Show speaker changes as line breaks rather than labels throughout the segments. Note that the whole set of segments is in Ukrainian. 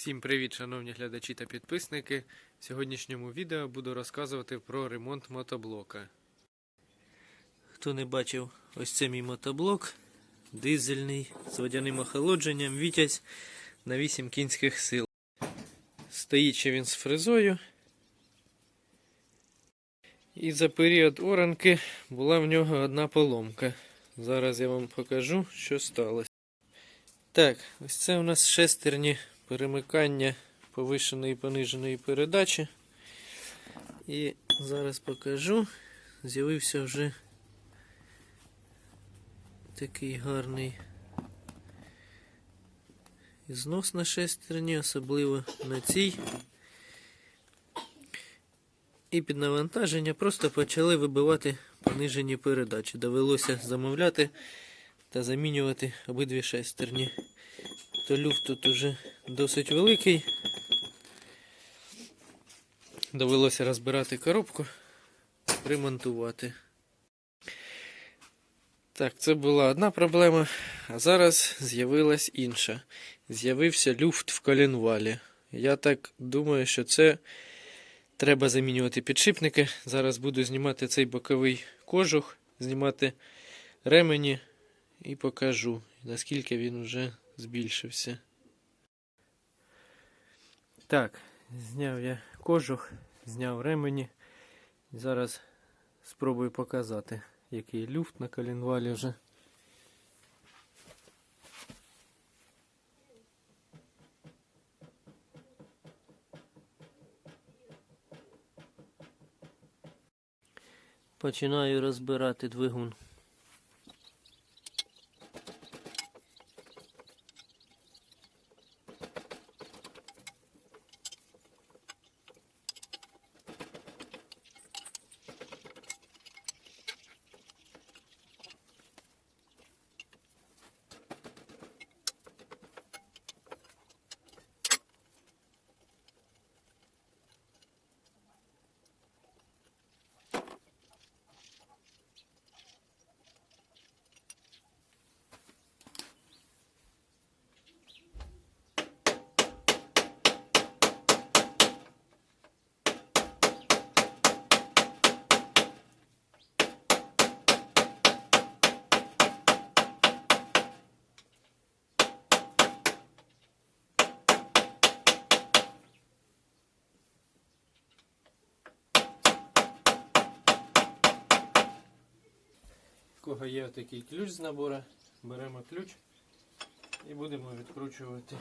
Всім привіт, шановні глядачі та підписники. В сьогоднішньому відео буду розказувати про ремонт мотоблока. Хто не бачив, ось це мій мотоблок. Дизельний з водяним охолодженням, вітязь на 8 кінських сил. Стоїть він з фрезою. І за період оранки була в нього одна поломка. Зараз я вам покажу, що сталося. Так, ось це у нас шестерні перемикання повишеної і пониженої передачі. І зараз покажу. З'явився вже такий гарний знос на шестерні, особливо на цій. І під навантаження просто почали вибивати понижені передачі. Довелося замовляти та замінювати обидві шестерні. То люфт тут уже досить великий. Довелося розбирати коробку, ремонтувати. Так, це була одна проблема, а зараз з'явилась інша. З'явився люфт в колінвалі. Я так думаю, що це треба замінювати підшипники. Зараз буду знімати цей боковий кожух, знімати ремені і покажу, наскільки він вже збільшився. Так, зняв я кожух, зняв ремені. Зараз спробую показати, який люфт на коленвалі вже. Починаю розбирати двигун. Кого є такий ключ з набору, беремо ключ і будемо відкручувати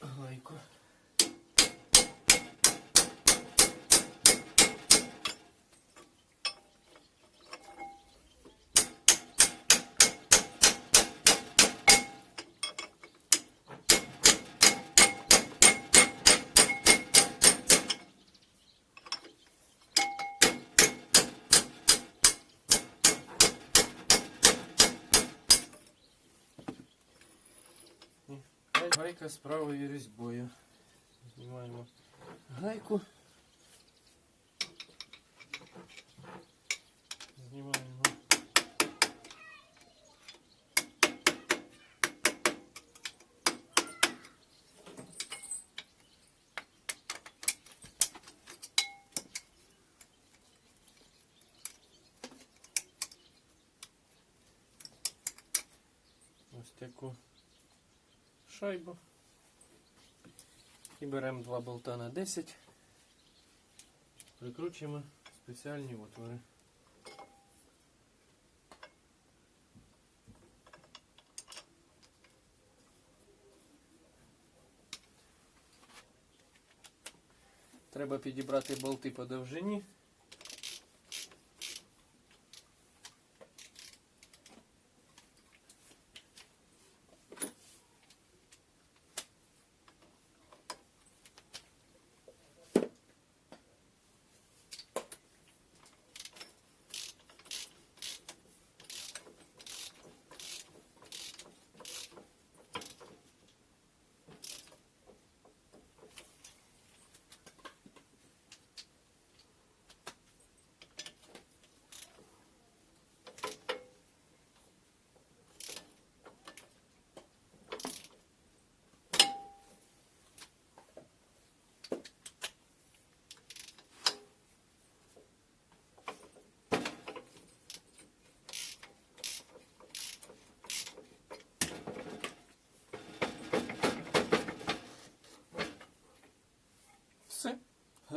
гайку. Гайка з правою різьбою. Знімаємо гайку. Знімаємо. Ось таку шайбу. І беремо два болта на 10. Прикручуємо спеціальні отвори. Треба підібрати болти по довжині.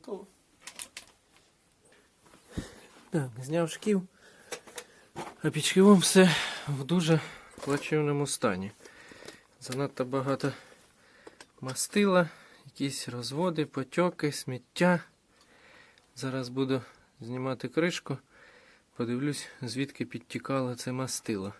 Готово. Так, зняв шків. А під шківом все в дуже плачевному стані. Занадто багато мастила, якісь розводи, потьоки, сміття. Зараз буду знімати кришку. Подивлюсь, звідки підтікало це мастило.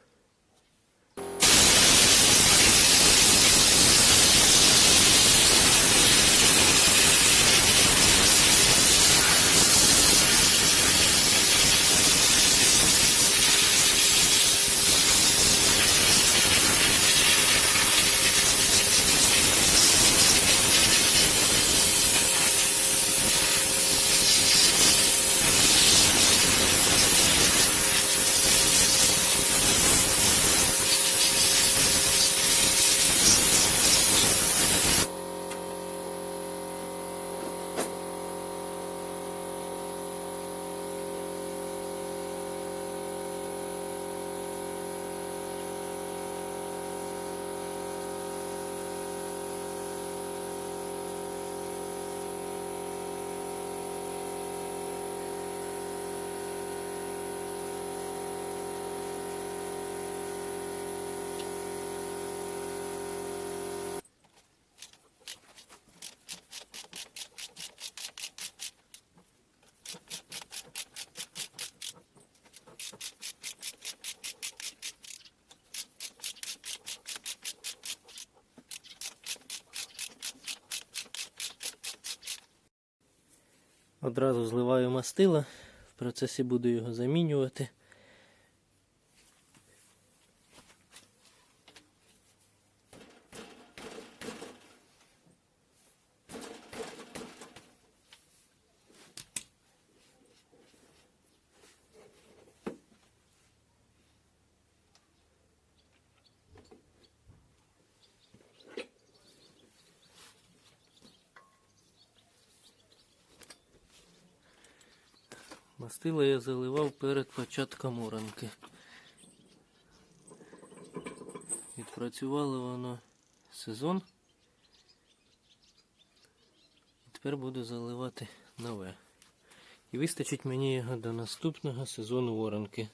Одразу зливаю мастила, в процесі буду його замінювати. Мастило я заливав перед початком оранки. Відпрацювало воно сезон. Тепер буду заливати нове. І вистачить мені його до наступного сезону оранки.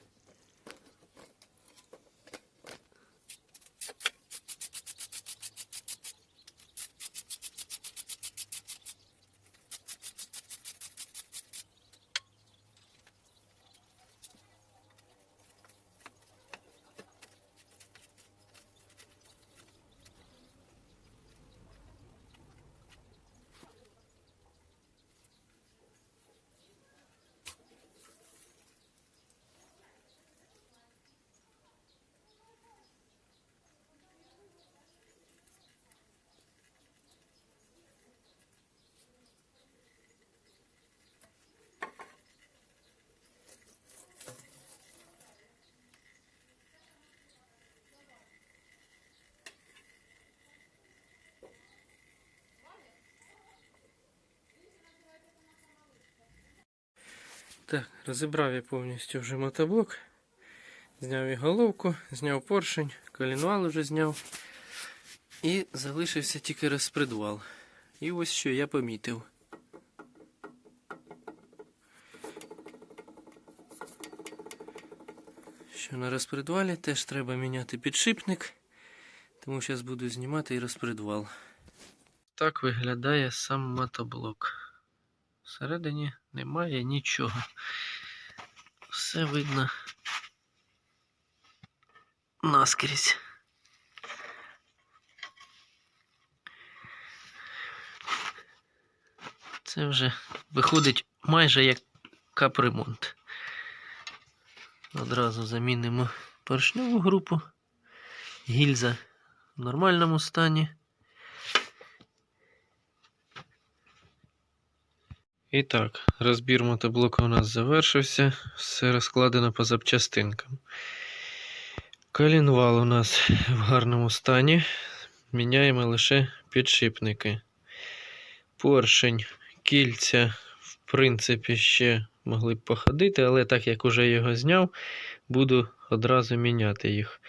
Так, розібрав я повністю вже мотоблок. Зняв і головку, зняв поршень, колінвал вже зняв. І залишився тільки розпредвал. І ось що я помітив. Що на розпредвалі теж треба міняти підшипник, тому зараз буду знімати і розпредвал. Так виглядає сам мотоблок. Всередині немає нічого. Все видно наскрізь. Це вже виходить майже як капремонт. Одразу замінимо поршневу групу. Гільза в нормальному стані. І так, розбір мотоблока у нас завершився. Все розкладено по запчастинкам. Колінвал у нас в гарному стані. Міняємо лише підшипники. Поршень, кільця, в принципі, ще могли б походити, але так як уже його зняв, буду одразу міняти їх.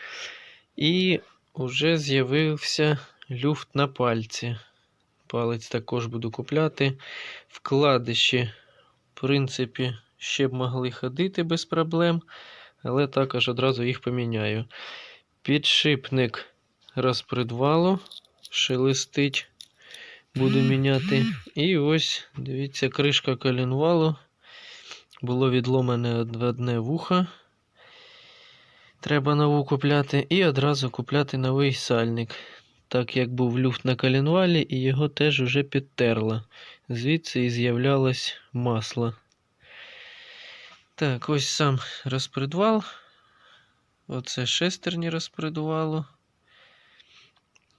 І вже з'явився люфт на пальці. Палець також буду купляти. Вкладиші, в принципі, ще б могли ходити без проблем, але також одразу їх поміняю. Підшипник розпредвалу, шелестить, буду міняти. І ось, дивіться, кришка коленвалу. Було відломане одне вухо. Треба нову купляти. І одразу купляти новий сальник. Так як був люфт на коленвалі, і його теж уже підтерло. Звідси і з'являлось масло. Так, ось сам розпредвал. Оце шестерні розпредвалу.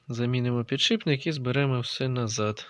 Замінимо підшипник і зберемо все назад.